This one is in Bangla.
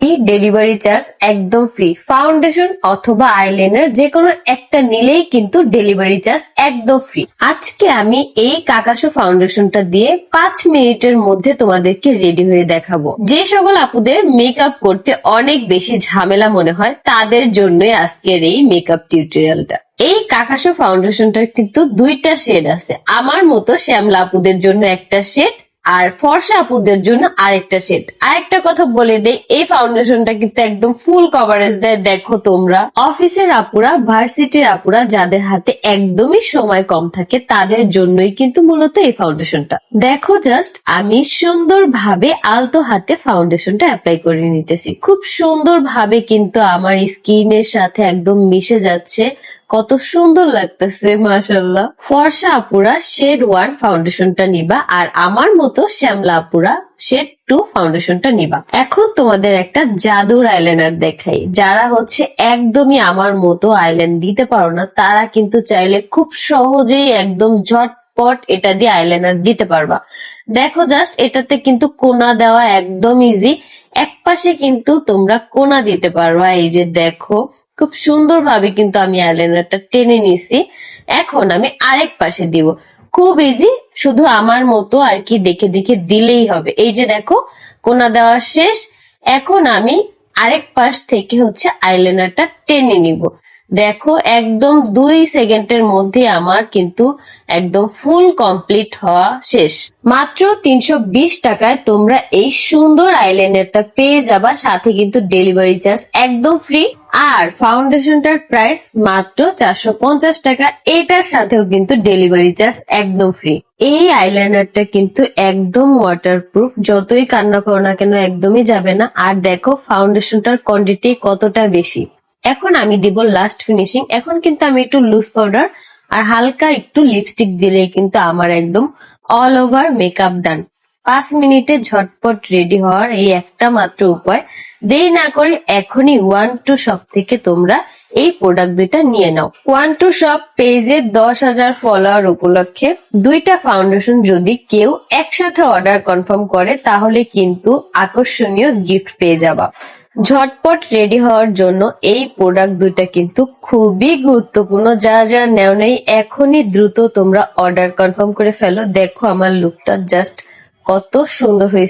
ডেলিভারি চার্জ একদম ফ্রি। ফাউন্ডেশন অথবা আইলাইনার যে কোনো একটা নিলেই কিন্তু ডেলিভারি চার্জ একদম ফ্রি। আজকে আমি এই কাকাশো ফাউন্ডেশনটা দিয়ে পাঁচ মিনিটের মধ্যে তোমাদেরকে রেডি হয়ে দেখাবো। যে সকল আপুদের মেকআপ করতে অনেক বেশি ঝামেলা মনে হয়, তাদের জন্যই আজকের এই মেকআপ টিউটোরিয়ালটা। এই কাকাশো ফাউন্ডেশনটার কিন্তু দুইটা শেড আছে। আমার মতো শ্যামলা আপুদের জন্য একটা শেড আর ফর্সা আপুদের জন্য আরেকটা শেড আরেকটা কথা বলে দেই, এই ফাউন্ডেশনটা কিন্তু একদম ফুল কভারেজ দেয়। দেখো তোমরা, অফিসের আপুরা ভার্সিটির আপুরা, যাদের হাতে একদমই সময় কম থাকে, তাদের জন্যই কিন্তু মূলত এই ফাউন্ডেশনটা দেখো জাস্ট আমি সুন্দরভাবে আলতো হাতে ফাউন্ডেশনটা অ্যাপ্লাই করে নিতেছি। খুব সুন্দরভাবে কিন্তু আমার স্কিনের সাথে একদম মিশে যাচ্ছে। কত সুন্দর লাগতেছে মাশাল্লাহ ফর্সা আপুরা শেড ওয়ান ফাউন্ডেশনটা নিবা, আর আমার মতো শ্যামলা আপুরা শেড টু ফাউন্ডেশনটা নিবা। এখন তোমাদের একটা জাদুর আইলাইনার দেখাই। যারা হচ্ছে একদমই আমার মতো আইল্যান্ড দিতে পারো না, তারা কিন্তু চাইলে খুব সহজেই একদম ঝটপট এটা দিয়ে আইলাইনার দিতে পারবা। দেখো জাস্ট এটাতে কিন্তু কোনা দেওয়া একদম ইজি এক পাশে কিন্তু তোমরা কোনা দিতে পারবা, এই যে দেখো। খুব সুন্দরভাবে কিন্তু আমি আইলাইনারটা টেনে নিছি এখন আমি আরেক পাশে দিব। খুব ইজি শুধু আমার মতো আর কি দেখে দেখে দিলেই হবে। এই যে দেখো, কোনা দেওয়া শেষ। এখন আমি আরেক পাশ থেকে হচ্ছে আইলাইনারটা টেনে নিব। দেখো, একদম দুই সেকেন্ডের মধ্যে আমার কিন্তু একদম ফুল কমপ্লিট হওয়া শেষ। মাত্র তিনশো বিশ টাকায় তোমরা এই সুন্দর আইলাইনারটা পেয়ে যাবা, সাথে কিন্তু ডেলিভারি চার্জ একদম ফ্রি। আর ফাউন্ডেশনটার প্রাইস মাত্র চারশো পঞ্চাশ টাকা। এটার সাথেও কিন্তু ডেলিভারি চার্জ একদম ফ্রি এই আইলাইনারটা কিন্তু একদম ওয়াটারপ্রুফ যতই কান্না করো না কেন, একদমই যাবে না। আর দেখো, ফাউন্ডেশনটার কোয়ান্টিটি কতটা বেশি। এখন আমি দিব লাস্ট ফিনিশিং এখন কিন্তু আমি একটু লুজ পাউডার আর হালকা একটু লিপস্টিক দিলেই কিন্তু আমার একদম অল ওভার মেকআপ ডান পাঁচ মিনিটে ঝটপট রেডি হওয়ার এই একটা মাত্র উপায়। দেরি না করে এখনই ওয়ান টু শপ থেকে তোমরা এই প্রোডাক্ট দুইটা নিয়ে নাও। ওয়ান টু শপ পেজে দশ হাজার ফলোয়ার উপলক্ষে দুইটা ফাউন্ডেশন যদি কেউ একসাথে অর্ডার কনফার্ম করে, তাহলে কিন্তু আকর্ষণীয় গিফট পেয়ে যাবা। ঝটপট রেডি হওয়ার জন্য এই প্রোডাক্ট দুইটা কিন্তু খুবই গুরুত্বপূর্ণ। যারা যারা নেও নেই, এখনই দ্রুত তোমরা অর্ডার কনফার্ম করে ফেলো। দেখো আমার লুকটা জাস্ট কত সুন্দর হয়েছে।